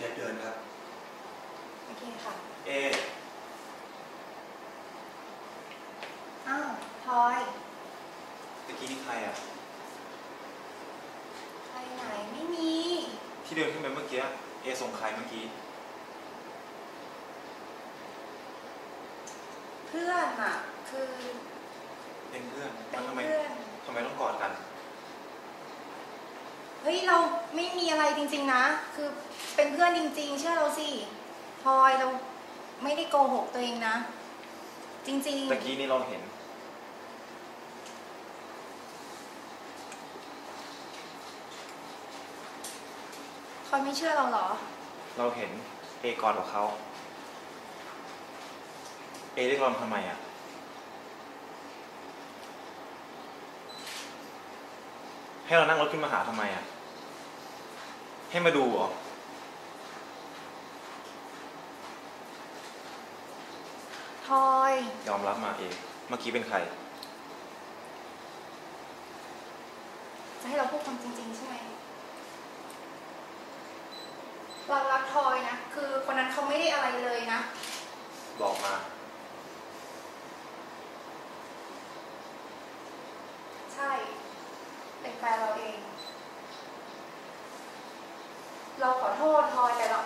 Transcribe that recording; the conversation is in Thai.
จ็ดเดือนครับ โอเคค่ะ เอ อ้าวพลอยตะกี้นี่ใครอะ ไปไหนไม่มี ที่เดินขึ้นไปเมื่อกี้ เอส่งใครเมื่อกี้ เพื่อนอะคือ เป็นเพื่อนเป็แล้วนทำไม เพื่อน ทำไมต้องกอดกัน เฮ้ยเราไม่มีอะไรจริง ๆนะ คือเป็นเพื่อนจริง ๆ เชื่อเราสิพลอยเราไม่ได้โกหกตัวเองนะ จริงตะกี้นี่เราเห็นๆพลอยไม่เชื่อเราเหรอ เราเห็นเอกอดกับเขา เอเรียกเราทำไมอะ ให้เรานั่งรถขึ้นมาหาทำไมอะ ให้มาดูเหรอพลอย ยอมรับมาเอง เมื่อกี้เป็นใคร จะให้เราพูดความจริงๆใช่ไหมเรารักพลอยนะ คือคนนั้นเขาไม่ได้อะไรเลยนะ บอกมา ใช่ เราเองเราขอโทษพลอยแต่เรา